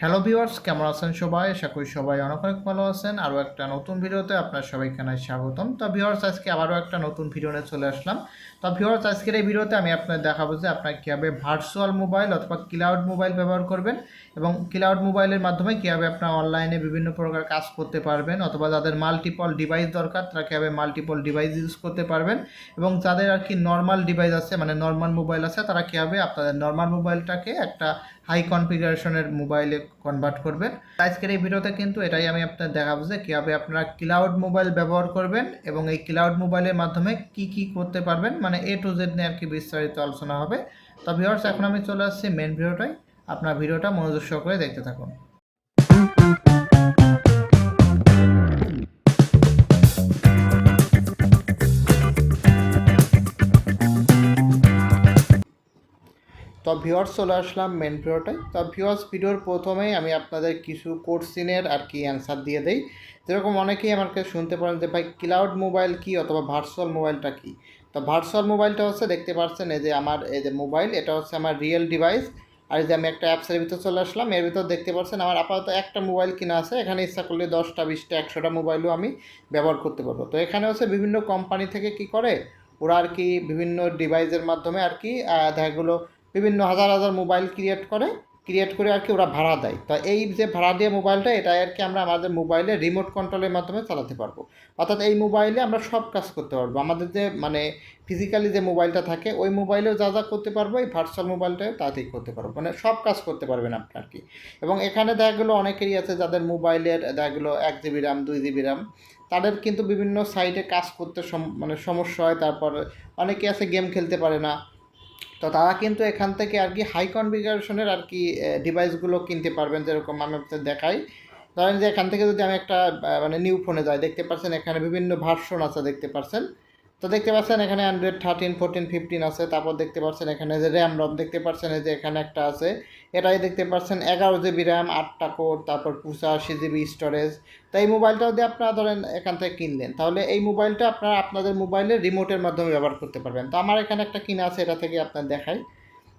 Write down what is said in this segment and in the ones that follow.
Hello viewers কেমন আছেন সবাই? আশা করি সবাই অনেক অনেক ভালো আছেন। আরও একটা নতুন ভিডিওতে আপনার সবাইকে জানাই স্বাগতম। তো ভিউয়ার্স আজকে আবারও একটা নতুন ভিডিও নিয়ে চলে আসলাম। তো ভিউয়ার্স আজকের এই ভিডিওতে আমি আপনাদের দেখাবো যে আপনার কীভাবে ভার্চুয়াল মোবাইল অথবা ক্লাউড মোবাইল ব্যবহার করবেন এবং ক্লাউড মোবাইলের মাধ্যমে কীভাবে আপনার অনলাইনে বিভিন্ন প্রকার কাজ করতে পারবেন অথবা যাদের মাল্টিপল ডিভাইস দরকার, তারা কীভাবে মাল্টিপল ডিভাইস ইউজ করতে পারবেন এবং যাদের আর কি নর্মাল ডিভাইস আছে মানে নর্মাল মোবাইল আছে, তারা কীভাবে আপনাদের নর্মাল মোবাইলটাকে একটা হাই কনফিগারেশনের মোবাইলে কনভার্ট করবেন। আজকের এই ভিডিওতে কিন্তু এটাই আমি আপনার দেখাবো যে কীভাবে আপনারা ক্লাউড মোবাইল ব্যবহার করবেন এবং এই ক্লাউড মোবাইলের মাধ্যমে কি কি করতে পারবেন মানে এ টু জেড নিয়ে আর কি বিস্তারিত আলোচনা হবে। তো ভিওয়ার্স এখন আমি চলে আসছি মেন ভিডিওটাই আপনার ভিডিওটা মনোযোগ সহকারে দেখতে থাকুন। তো ভিউয়ার্স চলে আসলাম মেন ভিডিওটায় তো ভিউয়ার্স ভিডিওর প্রথমেই আমি আপনাদের কিছু কোর্সিনের আর কি অ্যান্সার দিয়ে দেই। যেরকম অনেকেই আমাকে শুনতে পারেন যে, ভাই ক্লাউড মোবাইল কি অথবা ভার্চুয়াল মোবাইলটা কি? তো ভার্চুয়াল মোবাইলটা হচ্ছে দেখতে পাচ্ছেন এই যে আমার, এই যে মোবাইল এটা হচ্ছে আমার রিয়েল ডিভাইস আর যে আমি একটা অ্যাপসের ভিতর চলে আসলাম, এর ভিতর দেখতে পাচ্ছেন আমার আপাতত একটা মোবাইল কিনা আছে। এখানে ইচ্ছা করলে দশটা, বিশটা, একশোটা মোবাইলও আমি ব্যবহার করতে পারব। তো এখানে হচ্ছে বিভিন্ন কোম্পানি থেকে কি করে? ওরা আর কি বিভিন্ন ডিভাইসের মাধ্যমে আর কি দেখা বিভিন্ন হাজার হাজার মোবাইল ক্রিয়েট করে ক্রিয়েট করে আর কি ওরা ভাড়া দেয়। তো এই যে ভাড়া দিয়ে মোবাইলটা, এটা আর কি আমরা আমাদের মোবাইলে রিমোট কন্ট্রোলের মাধ্যমে চালাতে পারব। অর্থাৎ এই মোবাইলে আমরা সব কাজ করতে পারব। আমাদের যে মানে ফিজিক্যালি যে মোবাইলটা থাকে, ওই মোবাইলেও যা যা করতে পারব, এই ভার্চুয়াল মোবাইলটাও তাতেই করতে পারব। মানে সব কাজ করতে পারবেন আপনি আর কি। এবং এখানে দেখা গেলো অনেকেরই আছে যাদের মোবাইলের দেখা গেলো এক জিবি র্যাম দুই জিবি র্যাম তাদের কিন্তু বিভিন্ন সাইটে কাজ করতে মানে সমস্যা হয়। তারপর অনেকে আছে গেম খেলতে পারে না। তো তারা কিন্তু এখান থেকে আর কি হাই কনফিগারেশনের আর কি ডিভাইসগুলো কিনতে পারবেন যেরকম আমি আপনাদের দেখাই। ধরেন যে এখান থেকে যদি আমি একটা মানে নিউ ফোনে যাই, দেখতে পাচ্ছেন এখানে বিভিন্ন ভার্সন আছে, দেখতে পাচ্ছেন তো দেখতে পাচ্ছেন এখানে অ্যান্ড্রয়েড থার্টিন ফোরটিন ফিফটিন আছে। তারপর দেখতে পাচ্ছেন এখানে যে র্যাম রম দেখতে পাচ্ছেন এই যে এখানে একটা আছে। এটাই দেখতে পাচ্ছেন এগারো জিবি র্যাম আটটা কোড তারপর পঁচাশি জিবি স্টোরেজ তো এই মোবাইলটা যদি আপনারা ধরেন এখান থেকে কিনলেন, তাহলে এই মোবাইলটা আপনারা আপনাদের মোবাইলে রিমোটের মাধ্যমে ব্যবহার করতে পারবেন। তো আমার এখানে একটা কিনা আছে, এটা থেকে আপনার দেখাই।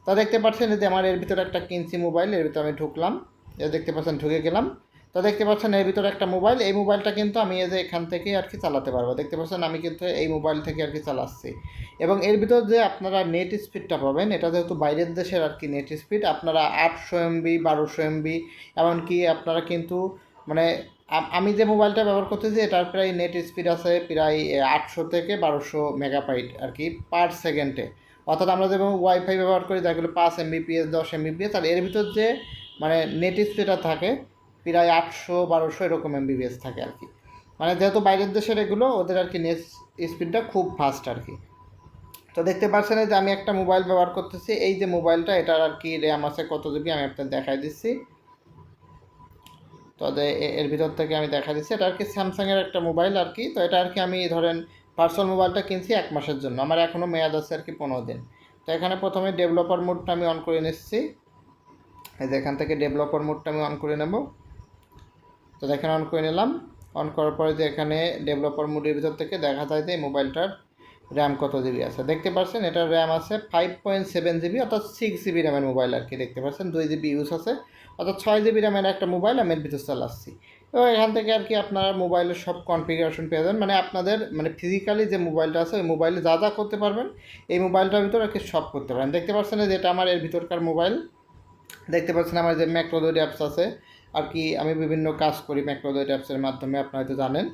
তা দেখতে পাচ্ছেন যে আমার এর ভিতরে একটা কিনছি মোবাইল এর ভিতরে আমি ঢুকলাম। এ দেখতে পাচ্ছেন ঢুকে গেলাম। তো দেখতে পাচ্ছেন এর ভিতরে একটা মোবাইল, এই মোবাইলটা কিন্তু আমি এই যে এখান থেকে আর কি চালাতে পারব। দেখতে পাচ্ছেন আমি কিন্তু এই মোবাইল থেকে আর কি চালাচ্ছি। এবং এর ভিতর যে আপনারা নেট স্পিডটা পাবেন, এটা যেহেতু বাইরের দেশের আর কি নেট স্পিড আপনারা আটশো এমবি বারোশো এমবি এমনকি আপনারা কিন্তু মানে আমি যে মোবাইলটা ব্যবহার করতেছি, এটার প্রায় নেট স্পিড আছে প্রায় আটশো থেকে বারোশো মেগাবাইট আর কি পার সেকেন্ডে অর্থাৎ আমরা যেমন ওয়াইফাই ব্যবহার করি যেগুলো পাঁচ এমবিপিএস দশ এমবিপিএস আর এর ভিতর যে মানে নেট স্পিডটা থাকে প্রায় আটশো, বারোশো এরকম এমবিপিএস থাকে আর কি। মানে যেহেতু বাইরের দেশের এগুলো, ওদের আর কি নেট স্পিডটা খুব ফাস্ট আর কি। তো দেখতে পাচ্ছেন যে আমি একটা মোবাইল ব্যবহার করতেছি, এই যে মোবাইলটা এটার আর কি র্যাম আছে কত জিবি আমি আপনাদের দেখাই দিচ্ছি। তো এর ভিতর থেকে আমি দেখা দিচ্ছি, এটা আর কি স্যামসাংয়ের একটা মোবাইল আর কি। তো এটা আর কি আমি ধরেন পার্সোনাল মোবাইলটা কিনছি এক মাসের জন্য, আমার এখনও মেয়াদ আছে আর কি পনেরো দিন। তো এখানে প্রথমে ডেভেলপার মোডটা আমি অন করে নিচ্ছি। এই যে এখান থেকে ডেভেলপার মোডটা আমি অন করে নেব। তো দেখেন অন করে নিলাম। অন করার পরে যে এখানে ডেভেলপার মোডের ভিতর থেকে দেখা যায় যে মোবাইলটার র্যাম কত জিবি আছে। দেখতে পাচ্ছেন এটার র্যাম আছে ফাইভ পয়েন্ট সেভেন জিবি অর্থাৎ সিক্স জিবি র্যামের মোবাইল আর কি। দেখতে পাচ্ছেন দুই জিবি ইউজ আছে, অর্থাৎ ছয় জিবি র্যামের একটা মোবাইল আমি এর ভিতর চালাচ্ছি এবং এখান থেকে আর কি আপনারা মোবাইলের সব কনফিগারেশন পেয়ে যাবেন। মানে আপনাদের মানে ফিজিক্যালি যে মোবাইলটা আছে, ওই মোবাইলে যা যা করতে পারবেন, এই মোবাইলটার ভিতর আর কি সব করতে পারেন দেখতে পাচ্ছেন যে এটা আমার এর ভিতরকার মোবাইল দেখতে পাচ্ছেন আমার যে ম্যাক্রোদোড অ্যাপস আছে আর কি আমি বিভিন্ন কাজ করি ম্যাক্রোদোড অ্যাপসের মাধ্যমে, আপনারা হয়তো জানেন।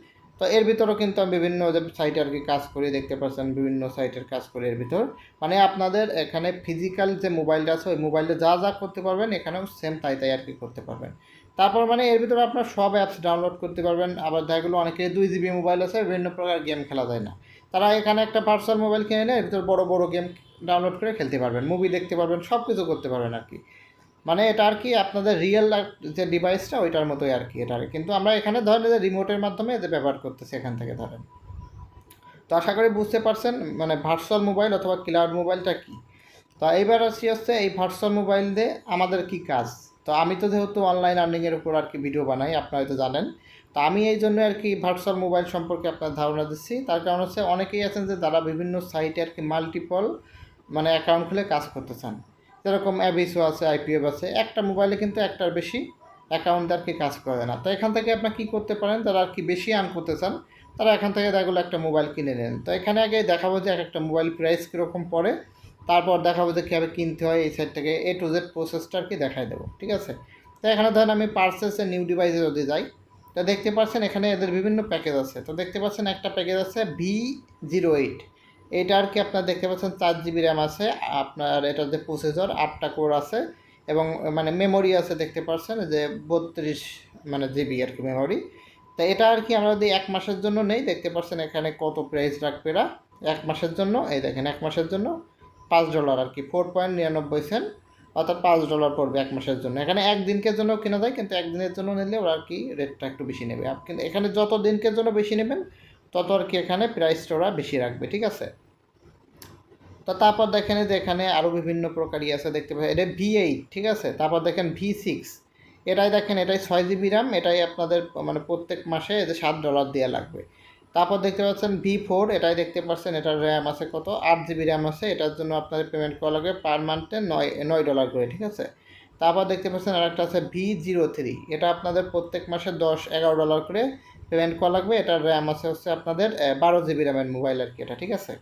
তো এর ভিতরেও কিন্তু আমি বিভিন্ন সাইটে আর কি কাজ করি, দেখতে পাচ্ছেন বিভিন্ন সাইটের কাজ করি এর ভিতর। মানে আপনাদের এখানে ফিজিক্যাল যে মোবাইলটা আছে, ওই মোবাইলটা যা যা করতে পারবেন, এখানেও সেম তাই তাই আর কি করতে পারবেন। তারপর মানে এর ভিতরে আপনার সব অ্যাপস ডাউনলোড করতে পারবেন। আবার দেখা গেলো অনেকে দুই জিবি মোবাইল আছে, বিভিন্ন প্রকার গেম খেলা যায় না। তারা এখানে একটা ভার্চুয়াল মোবাইল কিনে নিয়ে এর ভিতর বড় বড় গেম ডাউনলোড করে খেলতে পারবেন মুভি দেখতে পারবেন সব কিছু করতে পারবেন আর কি। মানে এটা আর কি আপনাদের রিয়েল যে ডিভাইসটা ওইটার মতোই আর কি এটা। কিন্তু আমরা এখানে ধরেন যে রিমোটের মাধ্যমে এদের ব্যবহার করতেছি এখান থেকে ধরেন। তো আশা করি বুঝতে পারছেন মানে ভার্চুয়াল মোবাইল অথবা ক্লাউড মোবাইলটা কি? তো এইবার আসি হচ্ছে এই ভার্চুয়াল মোবাইল দিয়ে আমাদের কি কাজ? তো আমি তো যেহেতু অনলাইন আর্নিংয়ের উপর আর কি ভিডিও বানাই, আপনারা হয়তো জানেন। তো আমি এই জন্য আর কি ভার্চুয়াল মোবাইল সম্পর্কে আপনার ধারণা দিচ্ছি। তার কারণ হচ্ছে অনেকেই আছেন যে তারা বিভিন্ন সাইটে আর কি মাল্টিপল মানে অ্যাকাউন্ট খুলে কাজ করতে চান। যেরকম অ্যাবিসও আছে আইপিএফ আছে, একটা মোবাইলে কিন্তু একটার বেশি অ্যাকাউন্ট আর কি কাজ করে না। তো এখান থেকে আপনার কী করতে পারেন? যারা আর কি বেশি আর্ন করতে চান, তারা এখান থেকে দেখল একটা মোবাইল কিনে নেন। তো এখানে আগে দেখাবো যে এক একটা মোবাইল প্রাইস কীরকম পড়ে, তারপর দেখাবো যে কীভাবে কিনতে হয় এই সাইড থেকে এ টু জেড প্রসেসটা আর কি দেখাই দেবো, ঠিক আছে? তো এখানে ধরেন আমি পার্সেসে নিউ ডিভাইসে যদি যাই, তো দেখতে পাচ্ছেন এখানে এদের বিভিন্ন প্যাকেজ আছে। তো দেখতে পাচ্ছেন একটা প্যাকেজ আছে ভি জিরো এইট এটা আর কি আপনার দেখতে পাচ্ছেন, চার জিবি র্যাম আছে, আপনার এটার যে প্রসেসর আটটা কোর আছে এবং মানে মেমোরি আছে দেখতে পাচ্ছেন, যে বত্রিশ মানে জিবি আর কি মেমোরি তো এটা আর কি আমরা যদি এক মাসের জন্য নেই, দেখতে পাচ্ছেন এখানে কত প্রাইস রাখবে এরা। এক মাসের জন্য, এই দেখেন, এক মাসের জন্য পাঁচ ডলার আর কি ফোর পয়েন্ট নিরানব্বই সেন্ট অর্থাৎ পাঁচ ডলার পড়বে এক মাসের জন্য। এখানে একদিনকের জন্য কেনা যায়, কিন্তু একদিনের জন্য নিলে ওরা আর কি রেটটা একটু বেশি নেবে। কিন্তু এখানে যত দিনকের জন্য বেশি নেবেন, তত আর কি এখানে প্রাইসটা ওরা বেশি রাখবে, ঠিক আছে? তো তারপর দেখেন যে এখানে আরও বিভিন্ন প্রকারই আছে, দেখতে পাচ্ছেন। এটা ভি এইট ঠিক আছে? তারপর দেখেন ভি সিক্স এটাই দেখেন, এটাই ছয় জিবি র্যাম এটাই আপনাদের মানে প্রত্যেক মাসে এতে সাত ডলার দেওয়া লাগবে। তারপর দেখতে পাচ্ছেন ভি ফোর এটাই দেখতে পাচ্ছেন, এটার র্যাম আছে কত? আট জিবি র্যাম আছে, এটার জন্য আপনাদের পেমেন্ট করা লাগবে পার মান্থে নয় নয় ডলার করে, ঠিক আছে? তারপর দেখতে পাচ্ছেন আরেকটা আছে ভি জিরো থ্রি এটা আপনাদের প্রত্যেক মাসে দশ, এগারো ডলার করে পেমেন্ট করা লাগবে। এটার র্যাম আছে হচ্ছে আপনাদের বারো জিবি র্যামের মোবাইল আর কি এটা, ঠিক আছে?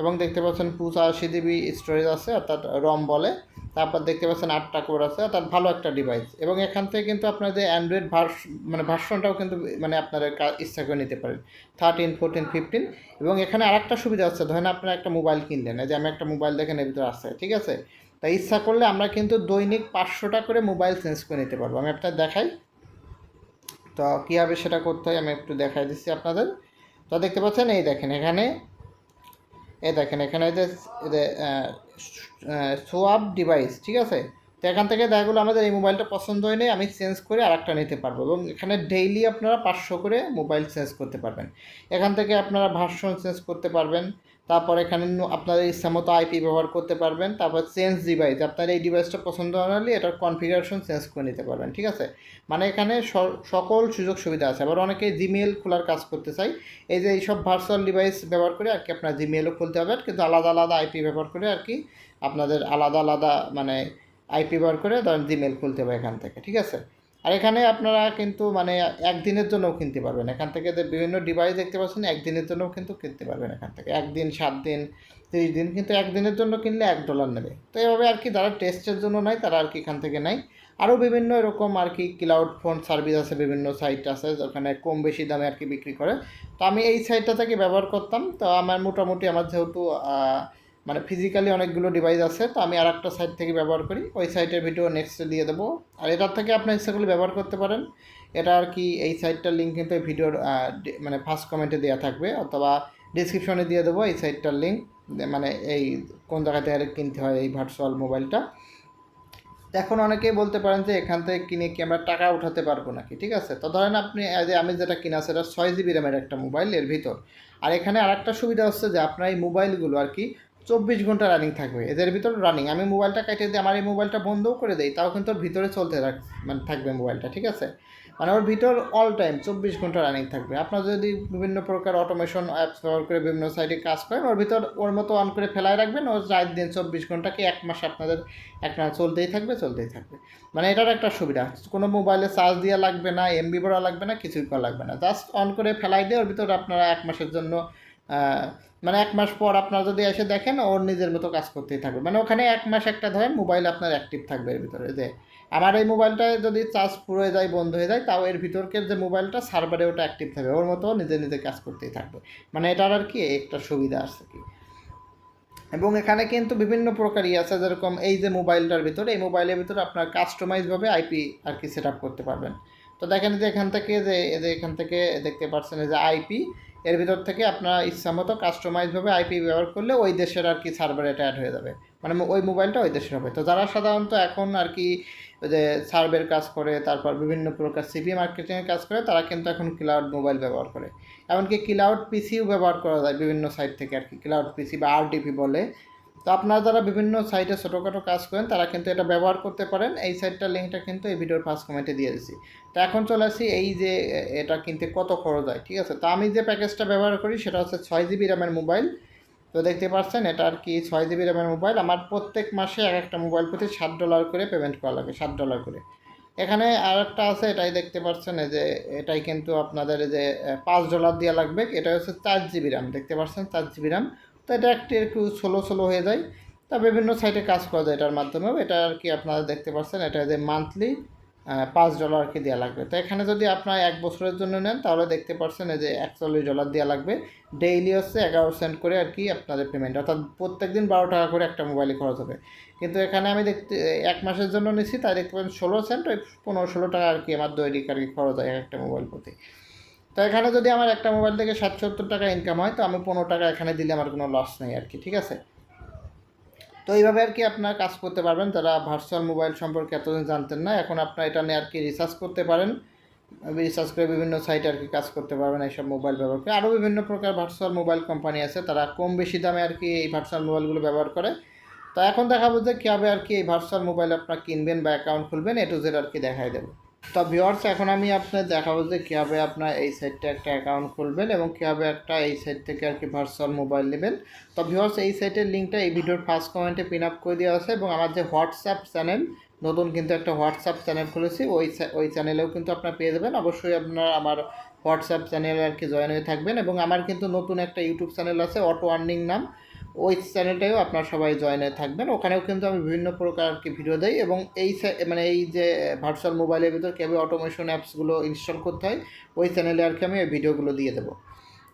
এবং দেখতে পাচ্ছেন পঁচাশি জিবি স্টোরেজ আছে, অর্থাৎ রম বলে। তারপর দেখতে পাচ্ছেন আটটা কোর আছে, অর্থাৎ ভালো একটা ডিভাইস এবং এখান থেকে কিন্তু আপনাদের অ্যান্ড্রয়েড ভার্স মানে ভার্সনটাও কিন্তু মানে আপনারা ইচ্ছা করে নিতে পারেন। থার্টিন ফোরটিন ফিফটিন এবং এখানে আরেকটা সুবিধা আছে ধরেন আপনারা একটা মোবাইল কিনলেন, এই যে আমি একটা মোবাইল দেখেন, এর ভিতরে আছে, ঠিক আছে? তাই ইচ্ছা করলে আমরা কিন্তু দৈনিক পাঁচশোটা করে মোবাইল চেঞ্জ করে নিতে পারব। আমি আপনার দেখাই। তো কীভাবে সেটা করতে হয়, আমি একটু দেখাই দিচ্ছি আপনাদের। তো দেখতে পাচ্ছেন, এই দেখেন, এখানে এই দেখেন, এখানে যে সোয়াব ডিভাইস ঠিক আছে? তো এখান থেকে দেখা গেলো আমাদের এই মোবাইলটা পছন্দ হয়নি, আমি চেঞ্জ করে আরেকটা নিতে পারব এবং এখানে ডেইলি আপনারা পাঁচশো করে মোবাইল চেঞ্জ করতে পারবেন। এখান থেকে আপনারা ভার্সন চেঞ্জ করতে পারবেন। তারপর এখানে আপনাদের ইচ্ছা মতো আইপি ব্যবহার করতে পারবেন। তারপর চেঞ্জ ডিভাইস আপনার এই ডিভাইসটা পছন্দ হলে এটার কনফিগারেশন চেঞ্জ করে নিতে পারবেন, ঠিক আছে? মানে এখানে সকল সুযোগ সুবিধা আছে। আবার অনেকে জিমেল খোলার কাজ করতে চাই এই যে এইসব ভার্চুয়াল ডিভাইস ব্যবহার করে আর কি আপনার জিমেলও খুলতে হবে কিন্তু আলাদা আলাদা আইপি ব্যবহার করে আর কি আপনাদের আলাদা আলাদা মানে আইপি ব্যবহার করে ধরেন জিমেল খুলতে হবে এখান থেকে, ঠিক আছে? আর এখানে আপনারা কিন্তু মানে একদিনের জন্যও কিনতে পারবেন। এখান থেকে বিভিন্ন ডিভাইস দেখতে পাচ্ছেন, একদিনের জন্যও কিন্তু কিনতে পারবেন এখান থেকে। একদিন, সাত দিন, তিরিশ দিন কিন্তু একদিনের জন্য কিনলে এক ডলার নেবে। তো এভাবে আর কি যারা টেস্টের জন্য নেয়, তারা আর কি এখান থেকে নেয়। আরও বিভিন্ন এরকম আর কি ক্লাউড ফোন সার্ভিস আছে, বিভিন্ন সাইট আছে ওখানে কম বেশি দামে আর কি বিক্রি করে। তো আমি এই সাইটটা থেকে ব্যবহার করতাম। তো আমার মোটামুটি আমার যেহেতু মানে ফিজিক্যালি অনেকগুলো ডিভাইস আছে, তো আমি আর একটা সাইট থেকে ব্যবহার করি। ওই সাইটের ভিডিও নেক্সটে দিয়ে দেবো। আর এটার থেকে আপনার ইচ্ছাগুলো ব্যবহার করতে পারেন। এটা আর কি এই সাইটটার লিঙ্ক কিন্তু ভিডিওর মানে ফার্স্ট কমেন্টে দেওয়া থাকবে, অথবা ডিসক্রিপশনে দিয়ে দেবো এই সাইটটার লিঙ্ক মানে এই কোন জায়গা থেকে কিনতে হয় এই ভার্চুয়াল মোবাইলটা এখন অনেকেই বলতে পারেন যে এখান থেকে কিনে কি আমরা টাকা উঠাতে পারব নাকি, ঠিক আছে? তো ধরেন আপনি যে আমি যেটা কিনা সেটা ছয় জিবি র্যামের একটা মোবাইল এর ভিতর। আর এখানে আরেকটা সুবিধা হচ্ছে যে আপনার এই মোবাইলগুলো আর কি চব্বিশ ঘণ্টা রানিং থাকবে। এদের ভিতর রানিং আমি মোবাইলটা কেটে দিয়ে আমার এই মোবাইলটা বন্ধও করে দেই, তাও কিন্তু ওর ভিতরে চলতে রাখ মানে থাকবে মোবাইলটা ঠিক আছে? মানে ওর ভিতর অল টাইম চব্বিশ ঘণ্টা রানিং থাকবে। আপনার যদি বিভিন্ন প্রকার অটোমেশন অ্যাপস ব্যবহার করে বিভিন্ন সাইটে কাজ করেন, ওর ভিতর ওর মতো অন করে ফেলায় রাখবেন, ও রাত দিন চব্বিশ ঘন্টাকে এক মাস আপনাদের একটা চলতেই থাকবে চলতেই থাকবে। মানে এটার একটা সুবিধা। কোনো মোবাইলে চার্জ দেওয়া লাগবে না এমবি ভরা লাগবে না, কিছুই করা লাগবে না। জাস্ট অন করে ফেলাই দিয়ে ওর ভিতর আপনারা এক মাসের জন্য মানে এক মাস পর আপনারা যদি এসে দেখেন, ওর নিজের মতো কাজ করতেই থাকবে। মানে ওখানে এক মাস একটা ধরেন মোবাইল আপনার অ্যাক্টিভ থাকবে এর ভিতরে যে, আমার এই মোবাইলটায় যদি চার্জ পুরো হয়ে যায়, বন্ধ হয়ে যায়, তাও এর ভিতরকের যে মোবাইলটা সার্ভারে ওটা অ্যাক্টিভ থাকবে। ওর মতো নিজে নিজে কাজ করতেই থাকবে। মানে এটার আর কি একটা সুবিধা আছে কি। এবং এখানে কিন্তু বিভিন্ন প্রকারই আছে, যেরকম এই যে মোবাইলটার ভিতরে, এই মোবাইলের ভিতরে আপনার কাস্টমাইজভাবে আইপি আর কি সেট আপ করতে পারবেন। তো দেখেন যে এখান থেকে যে এখান থেকে দেখতে পাচ্ছেন যে আইপি এর ভিতর থেকে আপনারা ইচ্ছা মতো কাস্টমাইজভাবে আইপি ব্যবহার করলে ওই দেশের আর কি সার্ভারে এটা অ্যাড হয়ে যাবে। মানে ওই মোবাইলটা ওই দেশের হবে। তো যারা সাধারণত এখন আর কি যে সার্ভের কাজ করে, তারপর বিভিন্ন প্রকার সিপি মার্কেটিংয়ের কাজ করে, তারা কিন্তু এখন ক্লাউড মোবাইল ব্যবহার করে। এমনকি ক্লাউড পিসিও ব্যবহার করা যায় বিভিন্ন সাইট থেকে আর কি। ক্লাউড পিসি বা আরডিপি বলে তো আপনারা যারা বিভিন্ন সাইটে ছোটোখাটো কাজ করেন, তারা কিন্তু এটা ব্যবহার করতে পারেন। এই সাইটটার লিঙ্কটা কিন্তু এই ভিডিওর ফার্স্ট কমেন্টে দিয়ে দিচ্ছি তো এখন চলে আসি এই যে এটা কিনতে কত খরচ হয়, ঠিক আছে? তো আমি যে প্যাকেজটা ব্যবহার করি, সেটা হচ্ছে ছয় জিবি র্যামের মোবাইল তো দেখতে পাচ্ছেন, এটা আর কি ছয় জিবি র্যামের মোবাইল আমার প্রত্যেক মাসে এক একটা মোবাইল প্রতি সাত ডলার করে পেমেন্ট করা লাগে, সাত ডলার করে। এখানে আর একটা আছে, এটাই দেখতে পাচ্ছেন যে, এটাই কিন্তু আপনাদের যে পাঁচ ডলার দেওয়া লাগবে। এটা হচ্ছে চার জিবি র্যাম দেখতে পাচ্ছেন? চার জিবি র্যাম তো এটা একটু একটু স্লো স্লো হয়ে যায়। তা বিভিন্ন সাইটে কাজ করা যায় এটার মাধ্যমেও। এটা আর কি আপনারা দেখতে পাচ্ছেন, এটা যে মান্থলি পাঁচ ডলার আর কি দেওয়া লাগবে। তো এখানে যদি আপনার এক বছরের জন্য নেন, তাহলে দেখতে পাচ্ছেন এই যে একচল্লিশ ডলার দেওয়া লাগবে। ডেইলি হচ্ছে এগারো সেন্ট করে আর কি আপনাদের পেমেন্ট অর্থাৎ প্রত্যেক দিন বারো টাকা করে একটা মোবাইলে খরচ হবে। কিন্তু এখানে আমি দেখতে, এক মাসের জন্য নিচ্ছি তাই দেখতে পাচ্ছেন ষোলো সেন্ট ওই পনেরো ষোলো টাকা আর কি আমার দৈনিক আর কি খরচ হয় এক একটা মোবাইল প্রতি। তো এখানে যদি আমার একটা মোবাইল থেকে ষাট সত্তর টাকা ইনকাম হয়, তো আমি পনেরো টাকা এখানে দিলে আমার কোনো লস নেই আর কি, ঠিক আছে? তো এইভাবে আর কি আপনার কাজ করতে পারবেন। যারা ভার্চুয়াল মোবাইল সম্পর্কে এতদিন জানতেন না, এখন আপনার এটা নিয়ে আর কি রিসার্চ করতে পারেন। রিসার্চ করে বিভিন্ন সাইটে আর কি কাজ করতে পারবেন এইসব মোবাইল ব্যবহার করে। আরও বিভিন্ন প্রকার ভার্চুয়াল মোবাইল কোম্পানি আছে, তারা কম বেশি দামে আর কি এই ভার্চুয়াল মোবাইলগুলো ব্যবহার করে। তো এখন দেখাবো যে কীভাবে আর কি এই ভার্চুয়াল মোবাইল আপনার কিনবেন বা অ্যাকাউন্ট খুলবেন এ টু জেড আর কি দেখাই দেবো। তো ভিওয়ার্স এখন আমি আপনার দেখাবো যে কীভাবে আপনার এই সাইটটা একটা অ্যাকাউন্ট খুলবেন এবং কীভাবে একটা এই সাইট থেকে আর কি ভার্চুয়াল মোবাইল নেবেন। তো ভিওয়ার্স এই সাইটের লিঙ্কটা এই ভিডিওর ফার্স্ট কমেন্টে পিন আপ করে দেওয়া আছে এবং আমার যে হোয়াটসঅ্যাপ চ্যানেল নতুন কিন্তু একটা হোয়াটসঅ্যাপ চ্যানেল খুলেছি, ওই ওই চ্যানেলেও কিন্তু আপনার পেয়ে যাবেন। অবশ্যই আপনার আমার হোয়াটসঅ্যাপ চ্যানেলে আর কি জয়েন হয়ে থাকবেন এবং আমার কিন্তু নতুন একটা ইউটিউব চ্যানেল আছে অটো আর্নিং নাম। ওই চ্যানেলটাও আপনার সবাই জয়েন থাকবেন। ওখানেও কিন্তু আমি বিভিন্ন প্রকার আর কি ভিডিও দেই এবং এই মানে এই যে ভার্চুয়াল মোবাইলের ভিতর কীভাবে অটোমেশন অ্যাপসগুলো ইনস্টল করতে হয়, ওই চ্যানেলে আর কি আমি এই ভিডিওগুলো দিয়ে দেবো।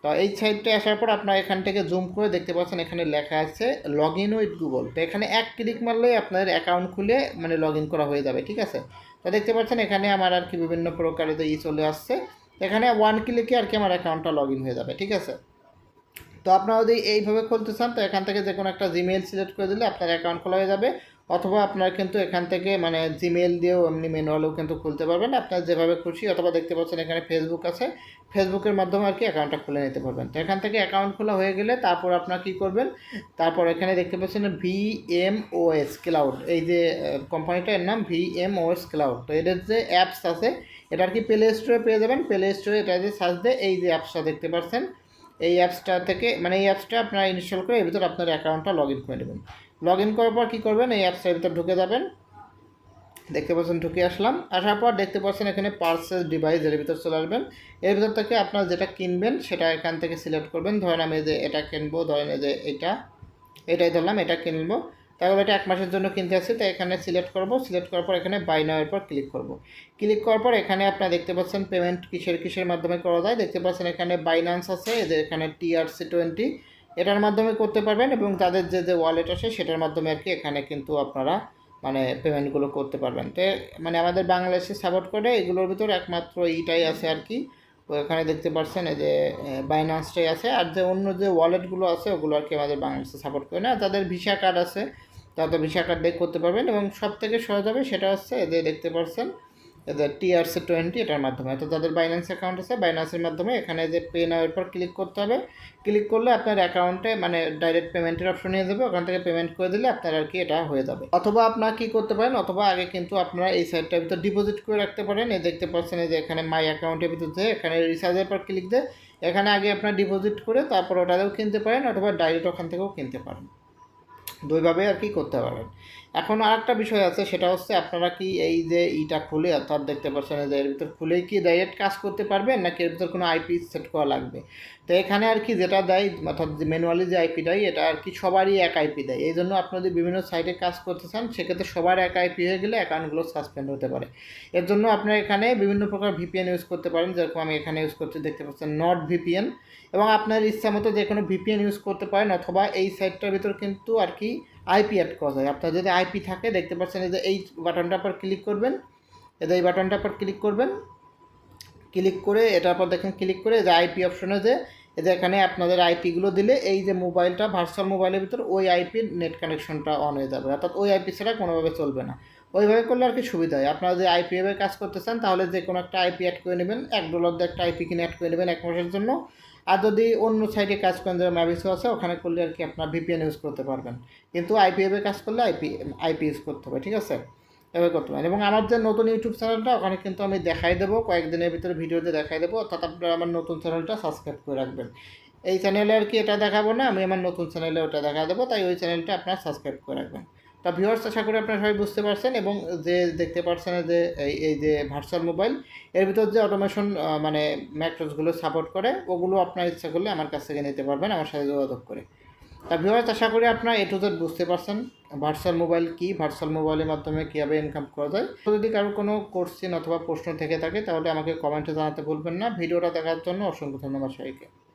তো এই সাইটটা আসার পর আপনার এখান থেকে জুম করে দেখতে পাচ্ছেন এখানে লেখা আছে লগ ইন উইথ গুগল তো এখানে এক ক্লিক মারলেই আপনার অ্যাকাউন্ট খুলে মানে লগ ইন করা হয়ে যাবে, ঠিক আছে? তো দেখতে পাচ্ছেন এখানে আমার আর কি বিভিন্ন প্রকারের ই চলে আসছে। এখানে ওয়ান ক্লিকে আর কি আমার অ্যাকাউন্টটা লগ ইন হয়ে যাবে, ঠিক আছে? তো আপনারা যদি এইভাবে খুলতে চান, তো এখান থেকে যে কোনো একটা জিমেল সিলেক্ট করে দিলে আপনার অ্যাকাউন্ট খোলা হয়ে যাবে। অথবা আপনার কিন্তু এখান থেকে মানে জিমেল দিয়েও এমনি ম্যানুয়ালেও কিন্তু খুলতে পারবেন। আপনার যেভাবে খুশি, অথবা দেখতে পাচ্ছেন এখানে ফেসবুক আছে। ফেসবুকের মাধ্যমে আর কি অ্যাকাউন্টটা খুলে নিতে পারবেন। তো এখান থেকে অ্যাকাউন্ট খোলা হয়ে গেলে তারপর আপনার কী করবেন? তারপর এখানে দেখতে পাচ্ছেন V M O S cloud এই যে কোম্পানিটার নাম V M O S cloud তো এদের যে অ্যাপস আছে, এটা আর কি প্লে স্টোরে পেয়ে যাবেন। প্লে স্টোরে এটা যে সার্চ দেয়, এই যে অ্যাপসটা দেখতে পাচ্ছেন। এই অ্যাপসটা থেকে মানে এই অ্যাপসটা আপনারা ইনস্টল করে এর ভিতর আপনার অ্যাকাউন্টটা লগ ইন করে নেবেন। লগ ইন করার পর কী করবেন? এই অ্যাপসটার ভিতর ঢুকে যাবেন। দেখতে পাচ্ছেন, ঢুকে আসলাম। আসার পর দেখতে পাচ্ছেন, এখানে পার্সেস ডিভাইস এর ভিতর চলে আসবেন। এর ভিতর থেকে আপনার যেটা কিনবেন, সেটা এখান থেকে সিলেক্ট করবেন। ধরেন আমি যে এটা কিনবো, ধরেন যে এটা, এটাই ধরলাম, এটা কিনবো। তাহলে এটা এক মাসের জন্য কিনতে আসছি তো এখানে সিলেক্ট করব। সিলেক্ট করার পর এখানে বাই নাওয়ের পর ক্লিক করব। ক্লিক করার পর এখানে আপনারা দেখতে পাচ্ছেন পেমেন্ট কিসের কিসের মাধ্যমে করা যায়। দেখতে পাচ্ছেন এখানে বাইন্যান্স আছে যে এখানে টিআরসি টোয়েন্টি এটার মাধ্যমে করতে পারবেন এবং তাদের যে যে ওয়ালেট আছে সেটার মাধ্যমে আর কি এখানে কিন্তু আপনারা মানে পেমেন্টগুলো করতে পারবেন। তো মানে আমাদের বাংলাদেশে সাপোর্ট করে, এগুলোর ভিতর একমাত্র এইটাই আছে আর কি। তো এখানে দেখতে পাচ্ছেন এই যে বাইনান্সটাই আছে। আর যে অন্য যে ওয়ালেটগুলো আছে, ওগুলো আর কি আমাদের বাংলাদেশে সাপোর্ট করে না তাদের ভিসা কার্ড আছে। তাদের ভিসা কার্ড দিয়ে করতে পারবেন এবং সব থেকে সহজ হবে সেটা হচ্ছে এদের দেখতে পাচ্ছেন এদের টিআরসি টোয়েন্টি এটার মাধ্যমে। তো যাদের বাইন্যান্স অ্যাকাউন্ট আছে বাইন্যান্সের মাধ্যমে এখানে যে পে নাওয়ের পর ক্লিক করতে হবে। ক্লিক করলে আপনার অ্যাকাউন্টে মানে ডাইরেক্ট পেমেন্টের অপশন নিয়ে যাবে। ওখান থেকে পেমেন্ট করে দিলে আপনার আর কি এটা হয়ে যাবে। অথবা আপনার কি করতে পারেন, অথবা আগে কিন্তু আপনারা এই সাইটটার ভিতর ডিপোজিট করে রাখতে পারেন। এই দেখতে পাচ্ছেন যে এখানে মাই অ্যাকাউন্টের ভিতর যে এখানে রিচার্জের পর ক্লিক দিয়ে এখানে আগে আপনার ডিপোজিট করে তারপর ওটাতেও কিনতে পারেন, অথবা ডাইরেক্ট ওখান থেকেও কিনতে পারেন। দুইভাবে আর কি করতে পারেন। এখন আর একটা বিষয় আছে, সেটা হচ্ছে আপনারা কি এই যে ইটা খুলে অর্থাৎ দেখতে পাচ্ছেন যে এর ভিতর খুলেই কি ডাইরেক্ট কাজ করতে পারবেন, নাকি এর ভিতর কোনো আইপি সেট করা লাগবে? তো এখানে আর কি যেটা দেয়, অর্থাৎ ম্যানুয়ালি যে আইপি দেয়, এটা আর কি সবারই এক আইপি দেয়। এই জন্য আপনি যদি বিভিন্ন সাইটে কাজ করতে চান, সেক্ষেত্রে সবার এক আইপি হয়ে গেলে অ্যাকাউন্টগুলো সাসপেন্ড হতে পারে। এর জন্য আপনার এখানে বিভিন্ন প্রকার ভিপিএন ইউজ করতে পারেন, যেরকম আমি এখানে ইউজ করছি, দেখতে পাচ্ছেন নট ভিপিএন এবং আপনার ইচ্ছা মতো যে কোনো ভিপিএন ইউজ করতে পারেন, অথবা এই সাইটটার ভিতর কিন্তু আর কি আইপি অ্যাড করা যায়। আপনার যদি আইপি থাকে, দেখতে পাচ্ছেন যে এই বাটনটার পর ক্লিক করবেন। যে এই বাটনটার পর ক্লিক করবেন। ক্লিক করে এটার পর দেখেন ক্লিক করে যে আইপি অপশনে যে যে এখানে আপনাদের আইপিগুলো দিলে এই যে মোবাইলটা ভার্চুয়াল মোবাইলের ভিতর ওই আইপির নেট কানেকশনটা অন হয়ে যাবে। অর্থাৎ ওই আইপি ছাড়া কোনোভাবে চলবে না। ওইভাবে করলে আর কি সুবিধা হয়। আপনারা যে আইপি কাজ করতে চান, তাহলে যে কোনো একটা আইপি অ্যাড করে নেবেন। এক ডলার দিয়ে একটা আইপি কিনে অ্যাড করে নেবেন এক মাসের জন্য। আর যদি অন্য সাইডে কাজ করেন, যেমন ম্যাভিসো আছে, ওখানে করলে আর কি আপনার ভিপিএন ইউজ করতে পারবেন। কিন্তু আইপি এভাবে কাজ করলে আইপি আইপি ইউজ করতে হবে, ঠিক আছে? এভাবে করতে পারেন। এবং আমার যে নতুন ইউটিউব চ্যানেলটা ওখানে কিন্তু আমি দেখাই দেবো, কয়েকদিনের ভিতরে ভিডিওতে দেখাই দেবো, অর্থাৎ আপনারা আমার নতুন চ্যানেলটা সাবস্ক্রাইব করে রাখবেন। এই চ্যানেলে আর কি এটা দেখাবো না, আমি আমার নতুন চ্যানেলে ওটা দেখা দেবো, তাই ওই চ্যানেলটা আপনারা সাবস্ক্রাইব করে রাখবেন। তা ভিউয়ার্স আশা করি আপনারা সবাই বুঝতে পারছেন এবং যে দেখতে পারছেন যে এই যে ভার্চুয়াল মোবাইল এর ভিতর যে অটোমেশন মানে ম্যাট্রসগুলো সাপোর্ট করে, ওগুলো আপনার ইচ্ছা করলে আমার কাছ থেকে নিতে পারবেন, আমার সাথে যোগাযোগ করে। তা ভিউয়ার্স আশা করি আপনারা এ টু জেড বুঝতে পারছেন ভার্চুয়াল মোবাইল কী ভার্চুয়াল মোবাইলের মাধ্যমে কীভাবে ইনকাম করা যায়। যদি কারোর কোনো কোশ্চেন অথবা প্রশ্ন থেকে থাকে, তাহলে আমাকে কমেন্টে জানাতে ভুলবেন না। ভিডিওটা দেখার জন্য অসংখ্য ধন্যবাদ সবাইকে।